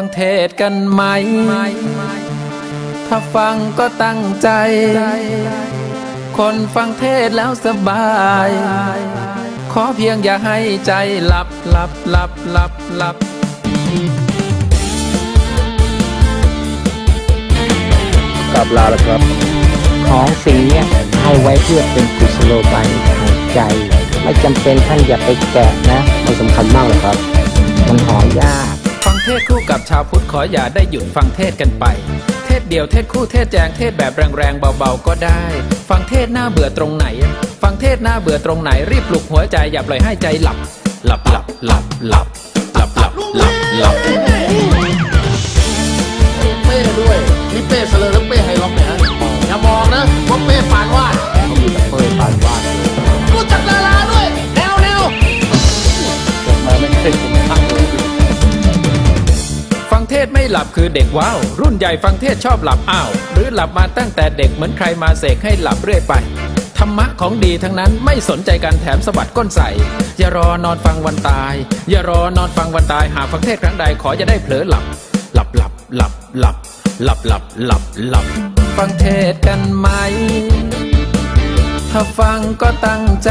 ฟังเทศกันไหม ถ้าฟังก็ตั้งใจ คนฟังเทศแล้วสบาย ขอเพียงอย่าให้ใจหลับหลับหลับหลับหลับกลับลาแล้วครับ ของสิ่งเนี้ยให้ไว้เพื่อเป็นกุศโลบายทางใจ ไม่จำเป็นท่านอย่าไปแกะนะมันสำคัญมากเลยครับ มันหอยากฟัง เทศคู่กับชาวพุทธขออย่าได้หยุดฟังเทศกันไป เทศเดียวเทศคู่เทศแจงเทศแบบแรงๆเบาๆก็ได้ ฟังเทศหน้าเบื่อตรงไหน ฟังเทศหน้าเบื่อตรงไหนรีบปลุกหัวใจอย่าปล่อยให้ใจหลับ หลับหลับหลับ ศไม่หลับคือเด็กว้าว รุ่นใหญ่ฟังเทศชอบหลับอ้าว หรือหลับมาตั้งแต่เด็กเหมือนใครมาเสกให้หลับเรื่อยไป ธรรมะของดีทั้งนั้นไม่สนใจการแถมสะบัดก้นใส่อย่ารอนอนฟังวันตาย อย่ารอนอนฟังวันตาย หากฟังเทศครั้งใดขอจะได้เผลอหลับ หลับหลับหลับหลับหลับหลับหลับหลับฟังเทศกันไหม ถ้าฟังก็ตั้งใจ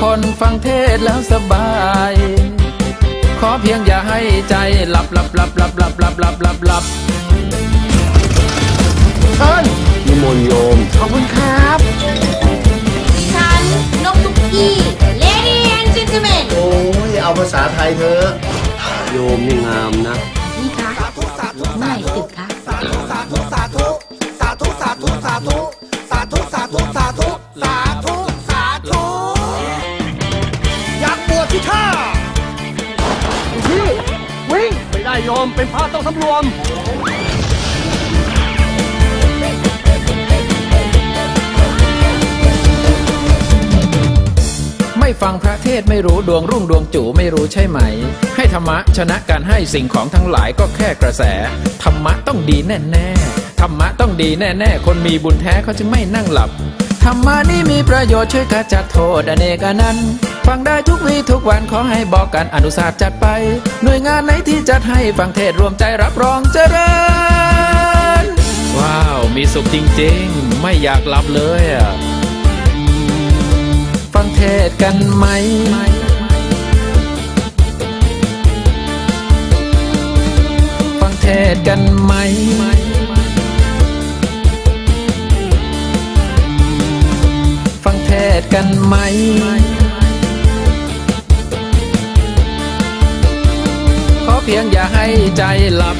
คนฟังเทศแล้วสบาย ขอเพียงอย่าให้ใจหลับหลับหลับหลับหลับหลับหลับหลับหลับเชิญนิมนต์โยม ขอบคุณครับ ฉันนกตุกกี้ Lady and Gentlemen โอ้ย เอาภาษาไทยเถอะโยมนี่งามนะ นี่คะเมื่อไหร่ตึกคะ สาธุ สาธุ สาธุ สาธุ สาธุ สาธุ โยมเป็นพระต้องสำรวมไม่ฟังพระเทศไม่รู้ดวงรุ่งดวงจู่ไม่รู้ใช่ไหม ให้ธรรมะชนะการให้สิ่งของทั้งหลายก็แค่กระแส ธรรมะต้องดีแน่ๆธรรมะต้องดีแน่ๆ คนมีบุญแท้เขาจึงไม่นั่งหลับ ธรรมะนี่มีประโยชน์ช่วยขจัดโทษอเนกอนันต์ ฟังได้ทุกวีทุกวันขอให้บอกกันอนุสาสจัดไป หน่วยงานไหนที่จัดให้ฟังเทศรวมใจรับรองเจริญ ว้าว มีสุขจริงๆ ไม่อยากหลับเลยอะ ฟังเทศกันไหมฟังเทศกันไหมฟังเทศกันไหม เพียงอย่าให้ใจหลับ